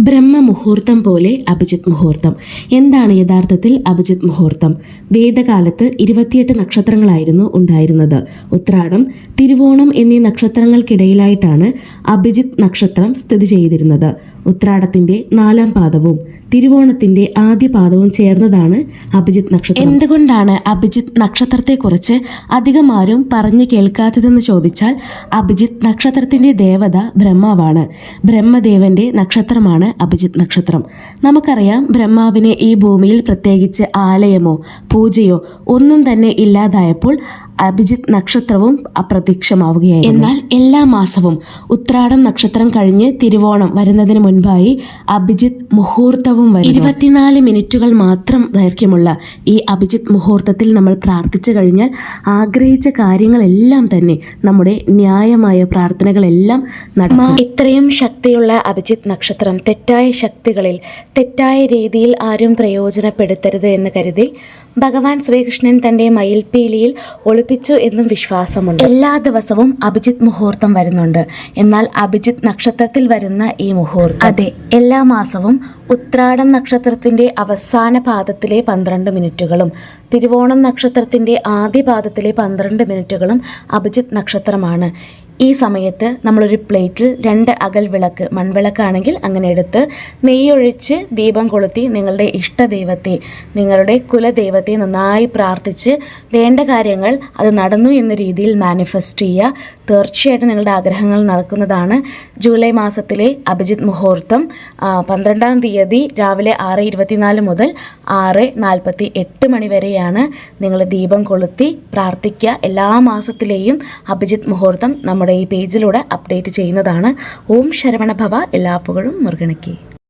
ബ്രഹ്മമുഹൂർത്തം പോലെ അഭിജിത് മുഹൂർത്തം. എന്താണ് യഥാർത്ഥത്തിൽ അഭിജിത് മുഹൂർത്തം? വേദകാലത്ത് ഇരുപത്തിയെട്ട് നക്ഷത്രങ്ങളായിരുന്നു ഉണ്ടായിരുന്നത്. ഉത്രാടം തിരുവോണം എന്നീ നക്ഷത്രങ്ങൾക്കിടയിലായിട്ടാണ് അഭിജിത് നക്ഷത്രം സ്ഥിതി ചെയ്തിരുന്നത്. ഉത്രാടത്തിന്റെ നാലാം പാദവും തിരുവോണത്തിന്റെ ആദ്യ പാദവും ചേർന്നതാണ് അഭിജിത്ത് നക്ഷത്രം. എന്തുകൊണ്ടാണ് അഭിജിത്ത് നക്ഷത്രത്തെക്കുറിച്ച് അധികം ആരും പറഞ്ഞു കേൾക്കാത്തതെന്ന് ചോദിച്ചാൽ അഭിജിത്ത് നക്ഷത്രത്തിന്റെ ദേവത ബ്രഹ്മാവാണ്. ബ്രഹ്മദേവന്റെ നക്ഷത്രമാണ് അഭിജിത്ത് നക്ഷത്രം. നമുക്കറിയാം ബ്രഹ്മാവിനെ ഈ ഭൂമിയിൽ പ്രത്യേകിച്ച് ആലയമോ പൂജയോ ഒന്നും തന്നെ ഇല്ലാതായപ്പോൾ അഭിജിത്ത് നക്ഷത്രവും അപ്രത്യക്ഷമാവുകയായി എന്നാൽ എല്ലാ മാസവും ഉത്രാടം നക്ഷത്രം കഴിഞ്ഞ് തിരുവോണം വരുന്നതിന് മുൻപായി അഭിജിത്ത് മുഹൂർത്തവും വരും ഇരുപത്തിനാല് മിനിറ്റുകൾ മാത്രം ദൈർഘ്യമുള്ള ഈ അഭിജിത്ത് മുഹൂർത്തത്തിൽ നമ്മൾ പ്രാർത്ഥിച്ചു കഴിഞ്ഞാൽ ആഗ്രഹിച്ച കാര്യങ്ങളെല്ലാം തന്നെ നമ്മുടെ ന്യായമായ പ്രാർത്ഥനകളെല്ലാം നടക്കും. ഇത്രയും ശക്തിയുള്ള അഭിജിത്ത് നക്ഷത്രം തെറ്റായ ശക്തികളിൽ തെറ്റായ രീതിയിൽ ആരും പ്രയോജനപ്പെടുത്തരുത് എന്ന് കരുതി ഭഗവാൻ ശ്രീകൃഷ്ണൻ തന്റെ മയിൽപ്പീലിയിൽ ഒളിപ്പിച്ചു എന്നും വിശ്വാസമുണ്ട്. എല്ലാ ദിവസവും അഭിജിത്ത് മുഹൂർത്തം വരുന്നുണ്ട്. എന്നാൽ അഭിജിത്ത് നക്ഷത്രത്തിൽ വരുന്ന ഈ മുഹൂർത്തം. അതെ എല്ലാ മാസവും ഉത്രാടം നക്ഷത്രത്തിന്റെ അവസാന പാദത്തിലെ പന്ത്രണ്ട് മിനിറ്റുകളും തിരുവോണം നക്ഷത്രത്തിന്റെ ആദ്യ പാദത്തിലെ പന്ത്രണ്ട് മിനിറ്റുകളും അഭിജിത്ത് നക്ഷത്രമാണ്. ഈ സമയത്ത് നമ്മളൊരു പ്ലേറ്റിൽ രണ്ട് അകൽ വിളക്ക് മൺവിളക്കാണെങ്കിൽ അങ്ങനെ എടുത്ത് നെയ്യൊഴിച്ച് ദീപം കൊളുത്തി നിങ്ങളുടെ ഇഷ്ടദൈവത്തെ നിങ്ങളുടെ കുലദൈവത്തെ നന്നായി പ്രാർത്ഥിച്ച് വേണ്ട കാര്യങ്ങൾ അത് നടന്നു എന്ന രീതിയിൽ മാനിഫെസ്റ്റ് ചെയ്യുക. തീർച്ചയായിട്ടും നിങ്ങളുടെ ആഗ്രഹങ്ങൾ നടക്കുന്നതാണ് ജൂലൈ മാസത്തിലെ അഭിജിത് മുഹൂർത്തം. പന്ത്രണ്ടാം തീയതി രാവിലെ ആറ് ഇരുപത്തിനാല് മുതൽ ആറ് നാൽപ്പത്തി എട്ട് മണി വരെയാണ് നിങ്ങൾ ദീപം കൊളുത്തി പ്രാർത്ഥിക്കുക. എല്ലാ മാസത്തിലെയും അഭിജിത് മുഹൂർത്തം നമ്മുടെ ഈ പേജിലൂടെ അപ്ഡേറ്റ് ചെയ്യുന്നതാണ്. ഓം ശരവണഭവ എല്ലാ പുകഴും മുറുകണക്കി.